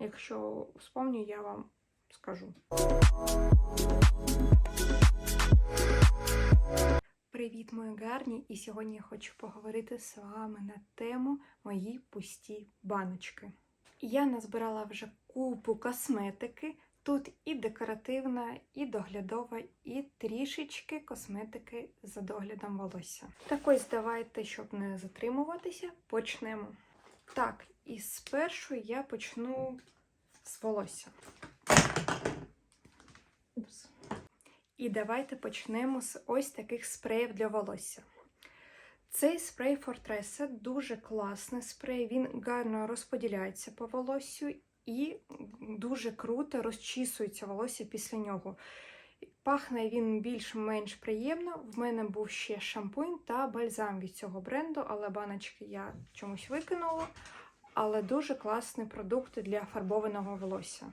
Якщо вспомню, я вам скажу. Привіт, мої гарні! І сьогодні я хочу поговорити з вами на тему мої пусті баночки. Я назбирала вже купу косметики. Тут і декоративна, і доглядова, і трішечки косметики за доглядом волосся. Так ось давайте, щоб не затримуватися, почнемо. Так, і спершу я почну з волосся. Упс. І давайте почнемо з ось таких спреїв для волосся. Цей спрей Fortressa дуже класний спрей, він гарно розподіляється по волоссю і дуже круто розчісується волосся після нього. Пахне він більш-менш приємно. В мене був ще шампунь та бальзам від цього бренду, але баночки я чомусь викинула. Але дуже класний продукт для фарбованого волосся.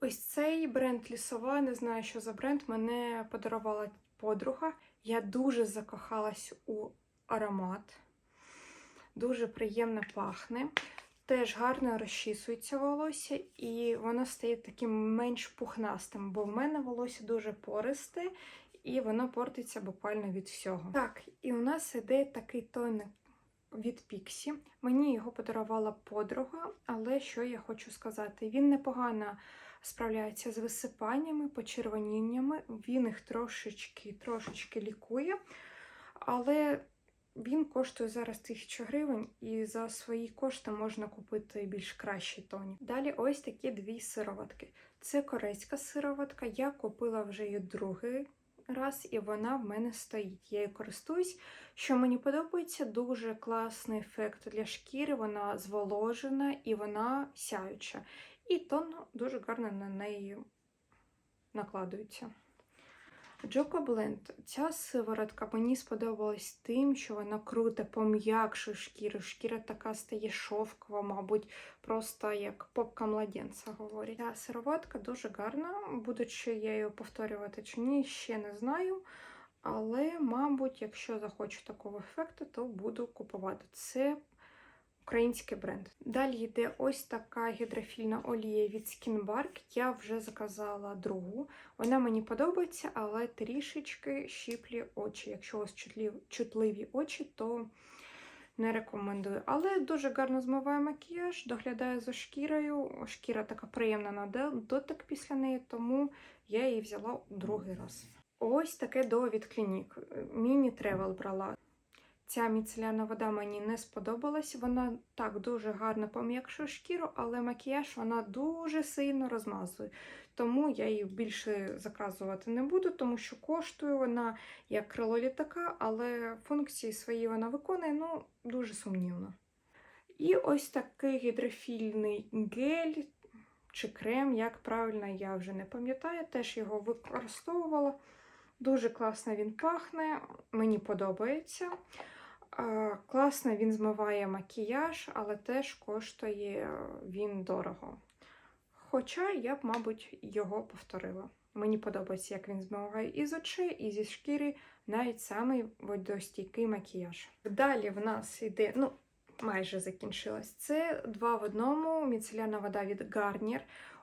Ось цей бренд лісова, не знаю, що за бренд, мене подарувала подруга. Я дуже закохалась у аромат. Дуже приємно пахне. Теж гарно розчісується волосся, і воно стає таким менш пухнастим, бо в мене волосся дуже пористе, і воно портиться буквально від всього. Так, і у нас іде такий тон від Піксі. Мені його подарувала подруга, але що я хочу сказати? Він непогано справляється з висипаннями, почервоніннями, він їх трошечки, трошечки лікує, але він коштує зараз 1000 гривень, і за свої кошти можна купити більш кращий тонік. Далі ось такі дві сироватки. Це корейська сироватка, я купила вже її другий раз, і вона в мене стоїть. Я її користуюсь. Що мені подобається, дуже класний ефект для шкіри, вона зволожена і вона сяюча. І тон дуже гарно на неї накладується. Джоко Бленд. Ця сиворотка мені сподобалась тим, що вона круто пом'якшує шкіру. Шкіра така стає шовкова, мабуть, просто як попка младенця говорять. Ця сироватка дуже гарна. Будучи я її повторювати чи ні, ще не знаю. Але, мабуть, якщо захочу такого ефекту, то буду купувати. Це український бренд. Далі йде ось така гідрофільна олія від Skinbark. Я вже заказала другу. Вона мені подобається, але трішечки щіплі очі. Якщо у вас чутливі очі, то не рекомендую. Але дуже гарно змиває макіяж, доглядає за шкірою. Шкіра така приємна на дотик після неї, тому я її взяла другий раз. Ось таке до клінік. Міні-тревел брала. Ця міцеляна вода мені не сподобалась. Вона так дуже гарно пом'якшує шкіру, але макіяж вона дуже сильно розмазує. Тому я її більше заказувати не буду, тому що коштує вона як крило літака, але функції свої вона виконує ну, дуже сумнівно. І ось такий гідрофільний гель чи крем, як правильно, я вже не пам'ятаю, теж його використовувала. Дуже класно він пахне, мені подобається. Класно він змиває макіяж, але теж коштує він дорого. Хоча я б, мабуть, його повторила. Мені подобається, як він змиває і з очей, і зі шкіри, навіть самий водостійкий макіяж. Далі в нас йде, ну, майже закінчилась. Це два в одному міцеляна вода від Garnier.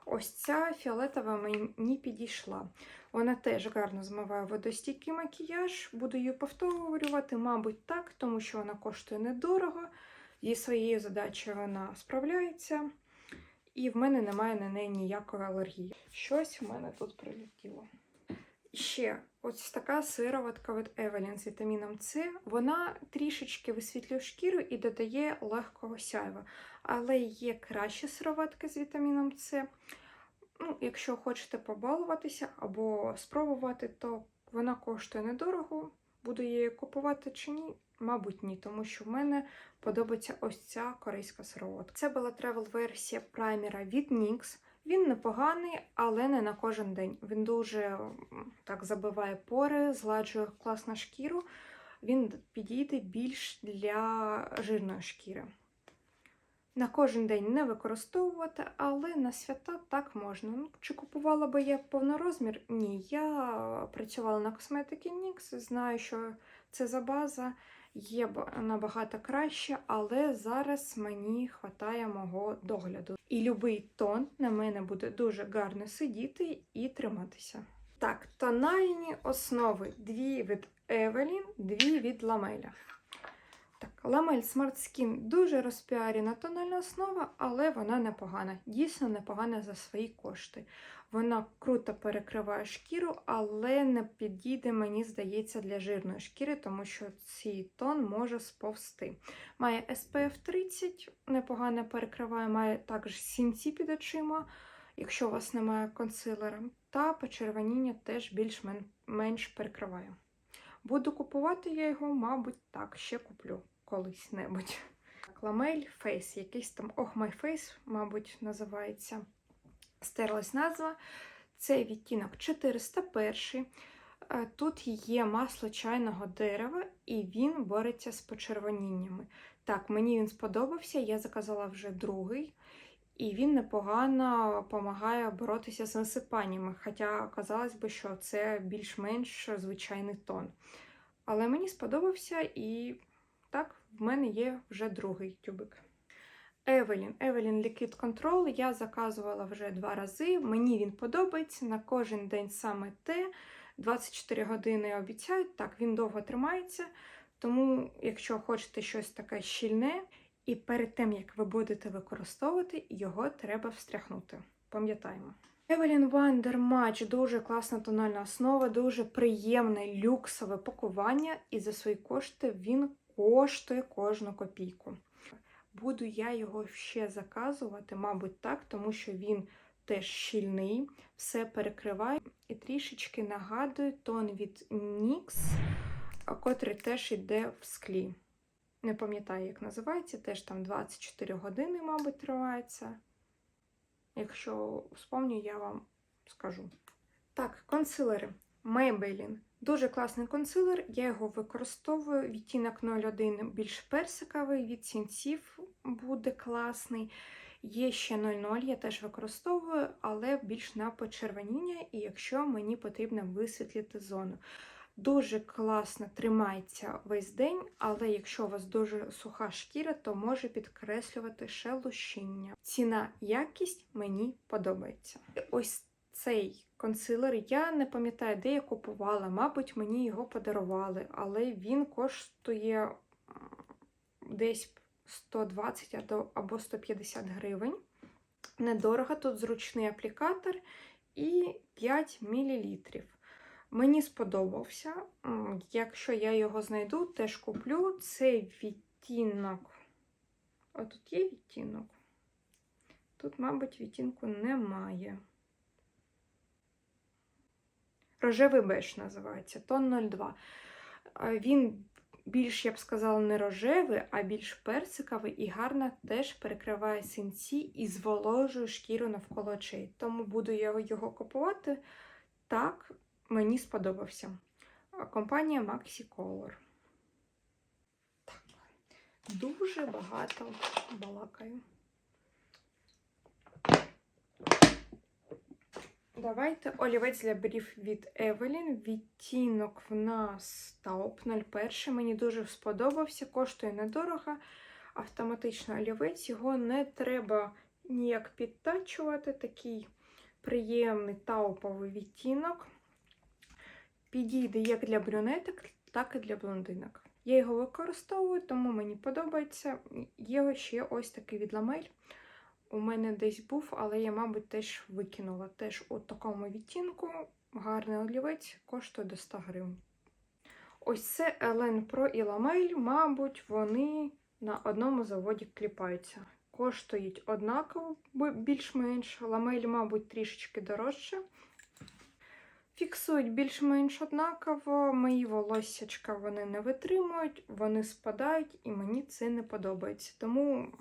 Ось ця фіолетова мені підійшла. Вона теж гарно змиває водостійкий макіяж, буду її повторювати, мабуть, так, тому що вона коштує недорого. Зі своєю задачею вона справляється, і в мене немає на неї ніякої алергії. Щось в мене тут прилетіло. Ще ось така сироватка від Evelyn з вітаміном С. Вона трішечки висвітлює шкіру і додає легкого сяйва. Але є кращі сироватки з вітаміном С. Ну, Якщо хочете побалуватися або спробувати, то вона коштує недорого. Буду її купувати чи ні? Мабуть, ні, тому що в мене подобається ось ця корейська сироватка. Це була тревел-версія праймера від NYX. Він непоганий, але не на кожен день. Він дуже так забиває пори, згладжує класно шкіру. Він підійде більш для жирної шкіри. На кожен день не використовувати, але на свята так можна. Ну, Чи купувала би я повнорозмір? Ні. Я працювала на косметики NYX, знаю, що це за база. є набагато краще, але зараз мені вистачає мого догляду. І любий тон на мене буде дуже гарно сидіти і триматися. Так, тональні основи. Дві від Evelyn, дві від Ламеля. Так, Ламель Smart Skin дуже розпіарена тональна основа, але вона непогана. Дійсно непогана за свої кошти. Вона круто перекриває шкіру, але не підійде, мені здається, для жирної шкіри, тому що цей тон може сповзти. Має SPF 30, непогано перекриває, має також сінці під очима, якщо у вас немає консилера, та почервоніння теж більш-менш перекриває. Буду купувати я його, мабуть, так, ще куплю колись небудь. Ламель Face, якийсь там Oh My Face, мабуть, називається. Стерлась назва. Це відтінок 401. Е, Тут є масло чайного дерева, і він бореться з почервоніннями. Так, мені він сподобався, я заказала вже другий, і він непогано допомагає боротися з насипаннями. Хоча казалось би, що це більш-менш звичайний тон. Але мені сподобався, і так, в мене є вже другий тюбик. Evelyn. Evelyn Liquid Control я заказувала вже два рази. Мені він подобається на кожен день саме те. 24 години обіцяють, так, він довго тримається. Тому, якщо хочете щось таке щільне, і перед тим, як ви будете використовувати, його треба встряхнути. Пам'ятаємо. Evelyn Wonder Match дуже класна тональна основа, дуже приємне люксове пакування, і за свої кошти він коштує кожну копійку. Буду я його ще заказувати, мабуть, так, тому що він теж щільний, все перекриває і трішечки нагадує тон від NYX, котрий теж йде в склі. Не пам'ятаю, як називається, теж там 24 години, мабуть, тривається. Якщо вспомню, я вам скажу. Так, консилери. Maybelline. Дуже класний консилер, я його використовую. Відтінок 01 більш персиковий, від сінців буде класний. Є ще 00, я теж використовую, але більш на почервоніння, і якщо мені потрібно висвітлити зону. Дуже класно тримається весь день, але якщо у вас дуже суха шкіра, то може підкреслювати шелушіння. Ціна якість мені подобається. Ось цей консилер я не пам'ятаю, де я купувала. Мабуть, мені його подарували, але він коштує десь 120 або- або 150 гривень. Недорого, тут зручний аплікатор і 5 мл. Мені сподобався. Якщо я його знайду, теж куплю. Цей відтінок. А тут є відтінок? Тут, мабуть, відтінку немає. Рожевий беж називається, тон 02. Він більш, я б сказала, не рожевий, а більш персиковий і гарно теж перекриває синці і зволожує шкіру навколо очей. Тому буду я його купувати. Так, мені сподобався. Компанія Maxi Color. Так, дуже багато балакаю. Давайте олівець для брів від Evelyn. Відтінок в нас Taupe 01. Мені дуже сподобався, коштує недорого. Автоматично олівець, його не треба ніяк підтачувати. Такий приємний тауповий відтінок. Підійде як для брюнеток, так і для блондинок. Я його використовую, тому мені подобається. Є ще ось такий від Ламель. У мене десь був, але я, мабуть, теж викинула. Теж у такому відтінку. Гарний олівець коштує до 100 гривень. Ось це Елен Про і Ламель, мабуть, вони на одному заводі кліпаються. Коштують однаково, більш-менш. Ламель, мабуть, трішечки дорожче. Фіксують більш-менш однаково. Мої волоссячка вони не витримують, вони спадають, і мені це не подобається. Тому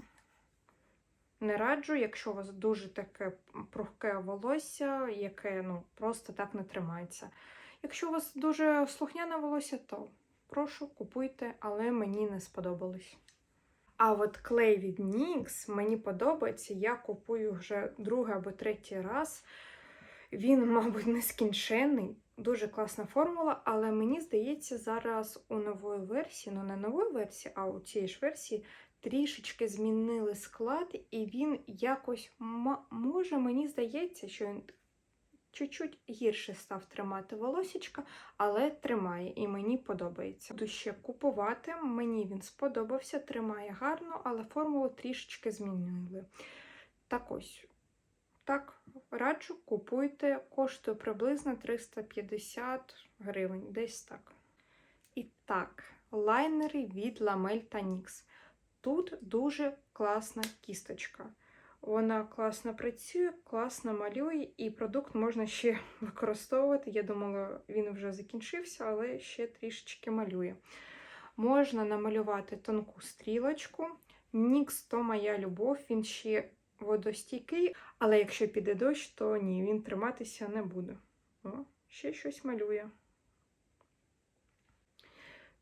не раджу, якщо у вас дуже таке прухке волосся, яке ну, просто так не тримається. Якщо у вас дуже слухняне волосся, то прошу, купуйте, але мені не сподобалось. А от клей від NYX мені подобається. Я купую вже другий або третій раз. Він, мабуть, нескінченний. Дуже класна формула, але мені здається, зараз у нової версії, ну не нової версії, а у цієї ж версії трішечки змінили склад, і він якось може, мені здається, що він чуть-чуть гірше став тримати волосічка, але тримає і мені подобається. Буду ще купувати. Мені він сподобався, тримає гарно, але формулу трішечки змінили. Так ось. Так, раджу, купуйте, коштує приблизно 350 гривень, десь так. І так, лайнери від Lamel та. Тут дуже класна кісточка. Вона класно працює, класно малює, і продукт можна ще використовувати. Я думала, він вже закінчився, але ще трішечки малює. Можна намалювати тонку стрілочку. NYX то моя любов, він ще водостійкий, але якщо піде дощ, то ні, він триматися не буде. О, ще щось малює.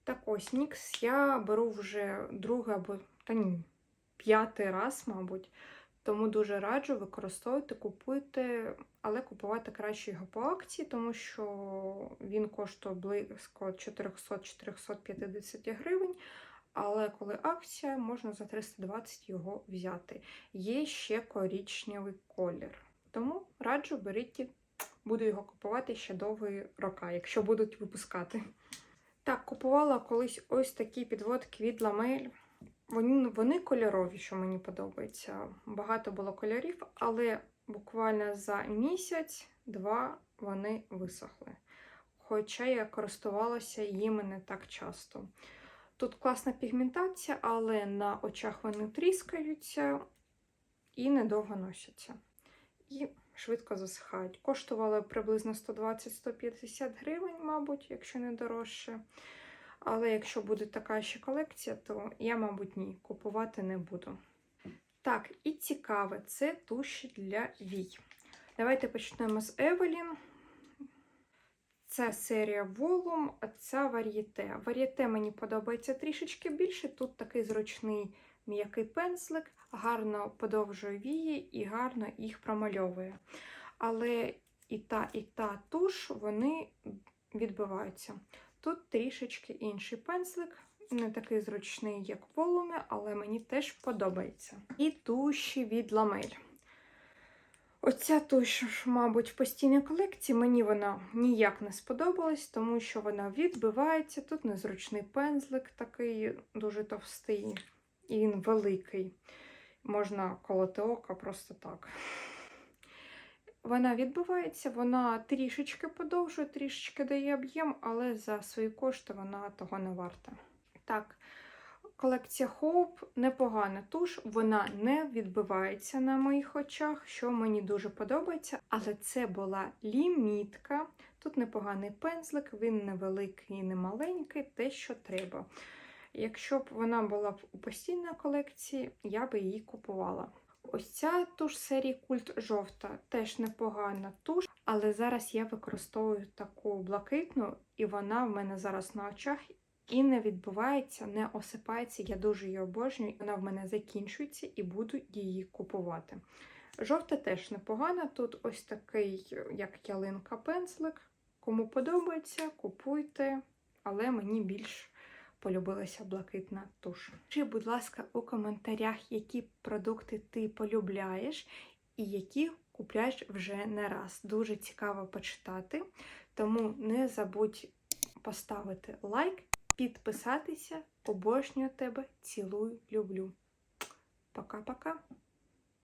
Так ось NYX я беру вже другий або та ні, п'ятий раз, мабуть. Тому дуже раджу використовувати, купуйте, але купувати краще його по акції, тому що він коштує близько 400-450 гривень. Але коли акція, можна за 320 його взяти. Є ще корічневий колір. Тому раджу, беріть, буду його купувати ще довгі роки, якщо будуть випускати. Так, купувала колись ось такі підводки від Lamel. Вони, вони кольорові, що мені подобається. Багато було кольорів, але буквально за місяць-два вони висохли. Хоча я користувалася їми не так часто. Тут класна пігментація, але на очах вони тріскаються і недовго носяться. І швидко засихають. Коштували приблизно 120-150 гривень, мабуть, якщо не дорожче. Але якщо буде така ще колекція, то я, мабуть, ні, купувати не буду. Так, і цікаве, це туші для вій. Давайте почнемо з Evelyn. Це серія Volum, а ця вар'єте. Вар'єте мені подобається трішечки більше. Тут такий зручний м'який пензлик, гарно подовжує вії і гарно їх промальовує. Але і та, і та туш вони відбиваються. Тут трішечки інший пензлик, не такий зручний, як в але мені теж подобається. І туші від Ламель. Оця туш, мабуть, в постійній колекції, мені вона ніяк не сподобалась, тому що вона відбивається. Тут незручний пензлик, такий дуже товстий, і він великий. Можна колоти ока просто так. Вона відбивається, вона трішечки подовжує, трішечки дає об'єм, але за свої кошти вона того не варта. Так, колекція Hope непогана туш, вона не відбивається на моїх очах, що мені дуже подобається. Але це була лімітка. Тут непоганий пензлик, він невеликий і не маленький, те, що треба. Якщо б вона була б у постійній колекції, я би її купувала. Ось ця туш серії Культ жовта теж непогана туш, але зараз я використовую таку блакитну, і вона в мене зараз на очах і не відбувається, не осипається. Я дуже її обожнюю. Вона в мене закінчується і буду її купувати. Жовта теж непогана. Тут ось такий, як ялинка, пензлик. Кому подобається, купуйте, але мені більш полюбилася блакитна туш. Пиши, будь ласка, у коментарях, які продукти ти полюбляєш і які купляєш вже не раз. Дуже цікаво почитати. Тому не забудь поставити лайк, підписатися. Обожнюю тебе, цілую, люблю. Пока-пока.